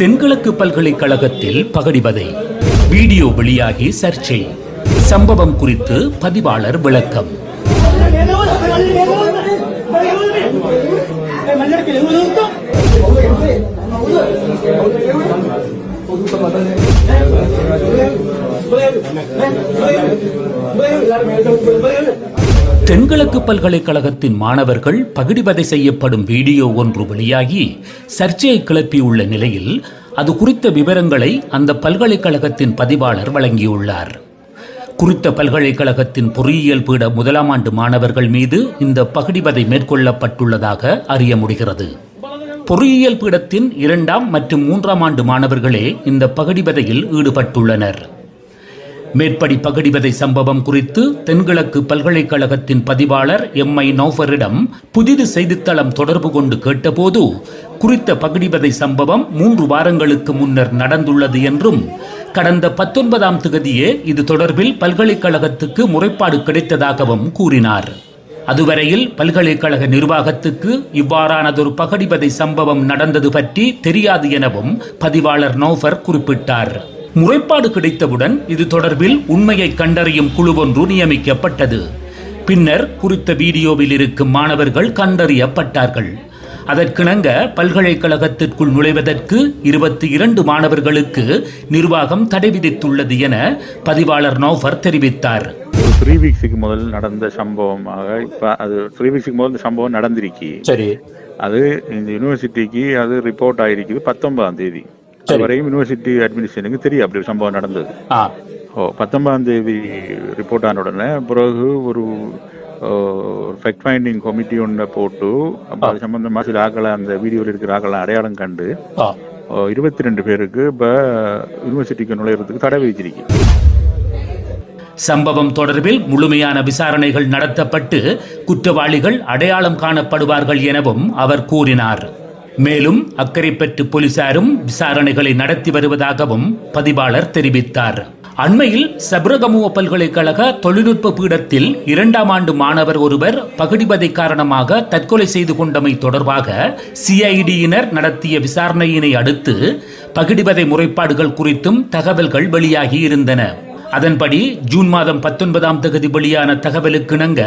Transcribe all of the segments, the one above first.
தென்கிழக்கு பல்கலைக்கழகத்தில் பகடிவதை. வீடியோ வெளியாகி சர்ச்சை. சம்பவம் குறித்து பதிவாளர் விளக்கம். தென்கிழக்கு பல்கலைக்கழகத்தின் மாணவர்கள் பகிடிவதை செய்யப்படும் வீடியோ ஒன்று வெளியாகி சர்ச்சையை கிளப்பியுள்ள நிலையில் அது குறித்த விவரங்களை அந்த பல்கலைக்கழகத்தின் பதிவாளர் வழங்கியுள்ளார். குறித்த பல்கலைக்கழகத்தின் பொறியியல் பீட முதலாம் ஆண்டு மாணவர்கள் மீது இந்த பகிடிவதை மேற்கொள்ளப்பட்டுள்ளதாக அறிய முடிகிறது. பொறியியல் பீடத்தின் இரண்டாம் மற்றும் மூன்றாம் ஆண்டு மாணவர்களே இந்த பகடிவதையில் ஈடுபட்டுள்ளனர். மேற்படி பகடிவதை சம்பவம் குறித்து தென்கிழக்கு பல்கலைக்கழகத்தின் பதிவாளர் எம் ஐ நோஃபரிடம் புதிது செய்தித்தளம் தொடர்பு கொண்டு கேட்டபோது குறித்த பகடிவதை சம்பவம் மூன்று வாரங்களுக்கு முன்னர் நடந்துள்ளது என்றும் கடந்த பத்தொன்பதாம் திகதியே இது தொடர்பில் பல்கலைக்கழகத்துக்கு முறைப்பாடு கிடைத்ததாகவும் கூறினார். அதுவரையில் பல்கலைக்கழக நிர்வாகத்துக்கு இவ்வாறானதொரு பகடிவதை சம்பவம் நடந்தது பற்றி தெரியாது எனவும் பதிவாளர் நோஃபர் குறிப்பிட்டார். முறைப்பாடு கிடைத்தவுடன் இது தொடர்பில் உண்மையை கண்டறியும் குழு ஒன்று நியமிக்கப்பட்டது. பின்னர் குறித்த வீடியோவில் இருக்கும் மாணவர்கள் கண்டறியப்பட்டார்கள். அதற்கிணங்க பல்கலைக்கழகத்திற்குள் நுழைவதற்கு இருபத்தி இரண்டு மாணவர்களுக்கு நிர்வாகம் தடை விதித்துள்ளது என பதிவாளர் நௌஃபர் தெரிவித்தார். த்ரீ வீக்ஸுக்கு முதல் நடந்த சம்பவமாக இப்போ அது த்ரீ வீக்ஸுக்கு முதல் சம்பவம் நடந்திருக்கு. சரி. அது இந்த யூனிவர்சிட்டிக்கு அது ரிப்போர்ட் ஆயிருக்குது பத்தொன்பதாம் தேதி. அதுவரையும் யூனிவர்சிட்டி அட்மினிஸ்ட்ரேஷனுக்கு தெரியும். அப்படி ஒரு சம்பவம் நடந்தது. ஓ பத்தொன்பதாம் தேதி ரிப்போர்ட் ஆன உடனே பிறகு ஒரு ஃபெக்ட் ஃபைண்டிங் கமிட்டி ஒன்றை போட்டு அப்போ அது சம்பந்தமாக சில ஆக்களை அந்த வீடியோவில் இருக்கிற ஆக்களை அடையாளம் கண்டு இருபத்தி ரெண்டு பேருக்கு இப்போ யூனிவர்சிட்டிக்கு நுழையிறதுக்கு தடை விதிச்சிருக்கு. சம்பவம் தொடர்பில் முழுமையான விசாரணைகள் நடத்தப்பட்டு குற்றவாளிகள் அடையாளம் காணப்படுவார்கள் எனவும் அவர் கூறினார். மேலும் அக்கரைப்பற்று போலீசாரும் விசாரணைகளை நடத்தி வருவதாகவும் பதிவாளர் தெரிவித்தார். அண்மையில் சப்ரகமுவ பல்கலைக்கழக தொழில்நுட்ப பீடத்தில் இரண்டாம் ஆண்டு மாணவர் ஒருவர் பகுடிபதை காரணமாக தற்கொலை செய்து கொண்டமை தொடர்பாக சிஐடியினர் நடத்திய விசாரணையினை அடுத்து பகுடிபதை முறைப்பாடுகள் குறித்தும் தகவல்கள் வெளியாகி இருந்தன. அதன்படி ஜூன் மாதம் பத்தொன்பதாம் தகுதி வெளியான தகவலுக்கிணங்க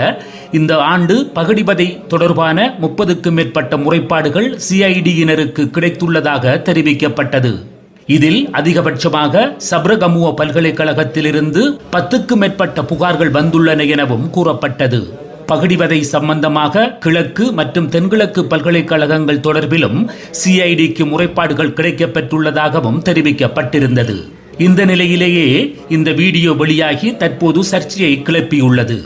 இந்த ஆண்டு பகடிபதை தொடர்பான முப்பதுக்கும் மேற்பட்ட முறைப்பாடுகள் சிஐடியினருக்கு கிடைத்துள்ளதாக தெரிவிக்கப்பட்டது. இதில் அதிகபட்சமாக சப்ரகமுவ பல்கலைக்கழகத்திலிருந்து பத்துக்கும் மேற்பட்ட புகார்கள் வந்துள்ளன எனவும் கூறப்பட்டது. பகடிவதை சம்பந்தமாக கிழக்கு மற்றும் தென்கிழக்கு பல்கலைக்கழகங்கள் தொடர்பிலும் சிஐடிக்கு முறைப்பாடுகள் கிடைக்கப்பெற்றுள்ளதாகவும் தெரிவிக்கப்பட்டிருந்தது. இந்த நிலையிலேயே இந்த வீடியோ வெளியாகி தற்போது சர்ச்சையை கிளப்பியுள்ளது.